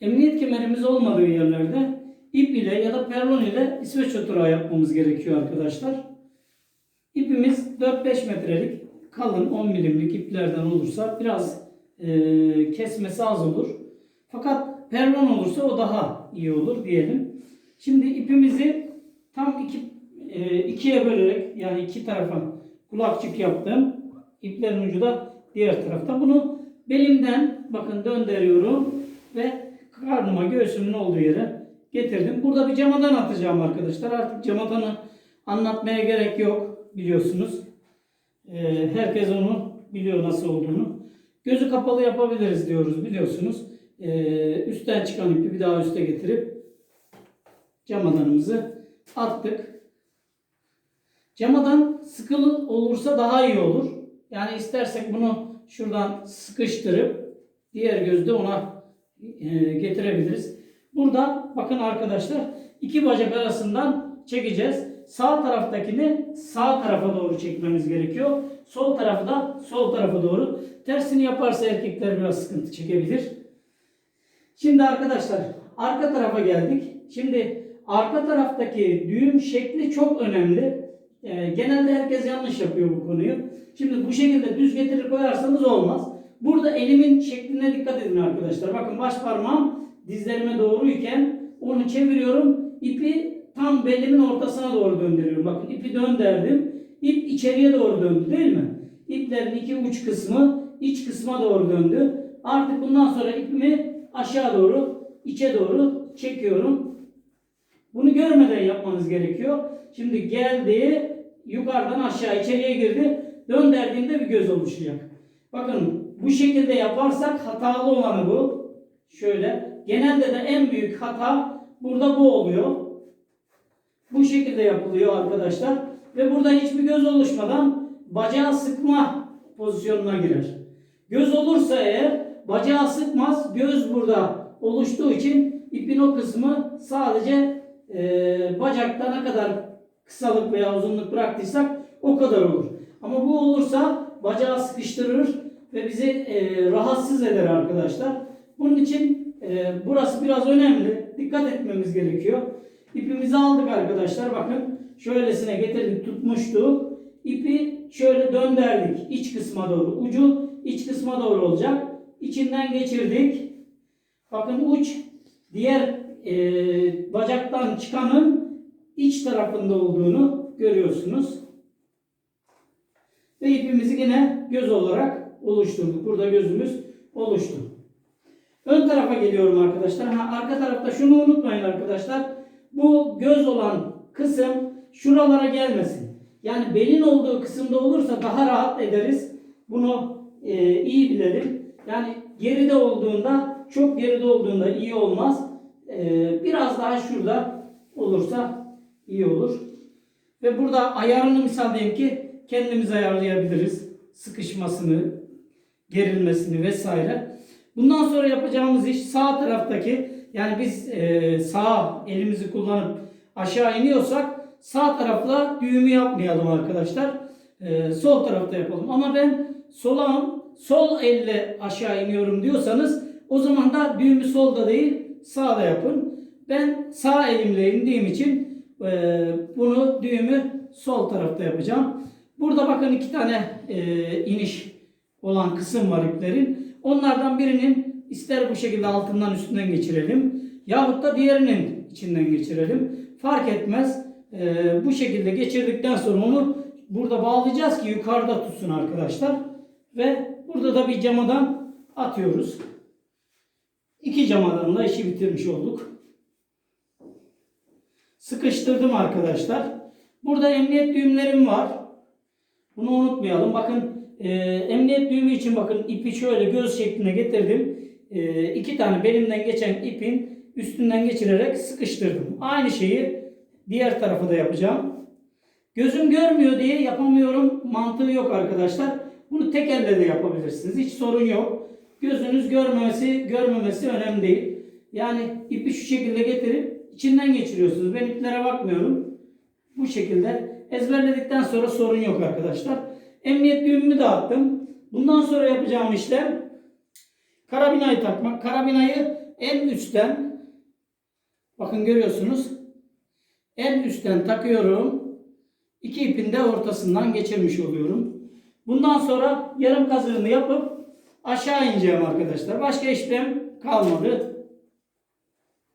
Emniyet kemerimiz olmadığı yerlerde ip ile ya da perlon ile İsveç oturağı yapmamız gerekiyor arkadaşlar. İpimiz 4-5 metrelik kalın 10 milimlik iplerden olursa biraz e, kesmesi az olur. Fakat perlon olursa o daha iyi olur diyelim. Şimdi ipimizi tam iki, e, ikiye bölerek yani iki tarafa kulakçık yaptım. İplerin ucu da diğer tarafta. Bunu belimden bakın döndürüyorum ve karnıma göğsümün olduğu yere getirdim. Burada bir camadan atacağım arkadaşlar. Artık camadanı anlatmaya gerek yok biliyorsunuz. Ee, herkes onu biliyor nasıl olduğunu. Gözü kapalı yapabiliriz diyoruz biliyorsunuz. Ee, üstten çıkan ipi bir daha üste getirip camadanımızı attık. Camadan sıkılı olursa daha iyi olur. Yani istersek bunu şuradan sıkıştırıp diğer gözde ona getirebiliriz. Burada bakın arkadaşlar iki bacak arasından çekeceğiz. Sağ taraftakini sağ tarafa doğru çekmemiz gerekiyor. Sol tarafı da sol tarafa doğru. Tersini yaparsa erkekler biraz sıkıntı çekebilir. Şimdi arkadaşlar arka tarafa geldik. Şimdi arka taraftaki düğüm şekli çok önemli. Ee, genelde herkes yanlış yapıyor bu konuyu. Şimdi bu şekilde düz getirir koyarsanız olmaz. Burada elimin şekline dikkat edin arkadaşlar. Bakın baş parmağım dizlerime doğruyken onu çeviriyorum. İpi tam belimin ortasına doğru döndürüyorum. Bakın ipi döndürdüm. İp içeriye doğru döndü değil mi? İplerin iki uç kısmı iç kısma doğru döndü. Artık bundan sonra ipimi aşağı doğru, içe doğru çekiyorum. Bunu görmeden yapmanız gerekiyor. Şimdi geldi, yukarıdan aşağı içeriye girdi. Döndürdüğümde bir göz oluşacak. Bakın bu şekilde yaparsak hatalı olanı bu. Şöyle. Genelde de en büyük hata burada bu oluyor. Bu şekilde yapılıyor arkadaşlar. Ve burada hiçbir göz oluşmadan bacağı sıkma pozisyonuna girer. Göz olursa eğer bacağı sıkmaz. Göz burada oluştuğu için ipin o kısmı sadece e, bacakta ne kadar kısalık veya uzunluk bıraktıysak o kadar olur. Ama bu olursa bacağı sıkıştırır ve bizi e, rahatsız eder arkadaşlar. Bunun için e, burası biraz önemli. Dikkat etmemiz gerekiyor. İpimizi aldık arkadaşlar. Bakın şöylesine getirdik tutmuştuk. İpi şöyle döndürdük iç kısma doğru. Ucu iç kısma doğru olacak. İçinden geçirdik. Bakın uç diğer e, bacaktan çıkanın iç tarafında olduğunu görüyorsunuz. Ve ipimizi yine göz olarak oluşturduk. Burada gözümüz oluştu. Ön tarafa geliyorum arkadaşlar. Ha, arka tarafta şunu unutmayın arkadaşlar. Bu göz olan kısım şuralara gelmesin. Yani belin olduğu kısımda olursa daha rahat ederiz. Bunu e, iyi bilelim. Yani geride olduğunda, çok geride olduğunda iyi olmaz. E, biraz daha şurada olursa iyi olur. Ve burada ayarını misal diyelim ki kendimiz ayarlayabiliriz. Sıkışmasını, gerilmesini vesaire. Bundan sonra yapacağımız iş sağ taraftaki yani biz e, sağ elimizi kullanıp aşağı iniyorsak sağ tarafla düğümü yapmayalım arkadaşlar. E, sol tarafta yapalım. Ama ben sola sol elle aşağı iniyorum diyorsanız o zaman da düğümü solda değil sağda yapın. Ben sağ elimle indiğim için e, bunu düğümü sol tarafta yapacağım. Burada bakın iki tane e, iniş olan kısım var iplerin. Onlardan birinin ister bu şekilde altından üstünden geçirelim yahut da diğerinin içinden geçirelim. Fark etmez. E, bu şekilde geçirdikten sonra onu burada bağlayacağız ki yukarıda tutsun arkadaşlar. Ve burada da bir camadan atıyoruz. İki camadanla işi bitirmiş olduk. Sıkıştırdım arkadaşlar. Burada emniyet düğümlerim var. Bunu unutmayalım. Bakın e, emniyet düğümü için bakın ipi şöyle göz şekline getirdim. E, iki tane belimden geçen ipin üstünden geçirerek sıkıştırdım. Aynı şeyi diğer tarafa da yapacağım. Gözüm görmüyor diye yapamıyorum mantığı yok arkadaşlar. Bunu tek elle de yapabilirsiniz. Hiç sorun yok. Gözünüz görmemesi, görmemesi önemli değil. Yani ipi şu şekilde getirip içinden geçiriyorsunuz. Ben iplere bakmıyorum. Bu şekilde ezberledikten sonra sorun yok arkadaşlar. Emniyet düğümümü dağıttım. Bundan sonra yapacağım işlem karabinayı takmak. Karabinayı en üstten bakın görüyorsunuz en üstten takıyorum. İki ipin de ortasından geçirmiş oluyorum. Bundan sonra yarım kazığını yapıp aşağı ineceğim arkadaşlar. Başka işlem kalmadı.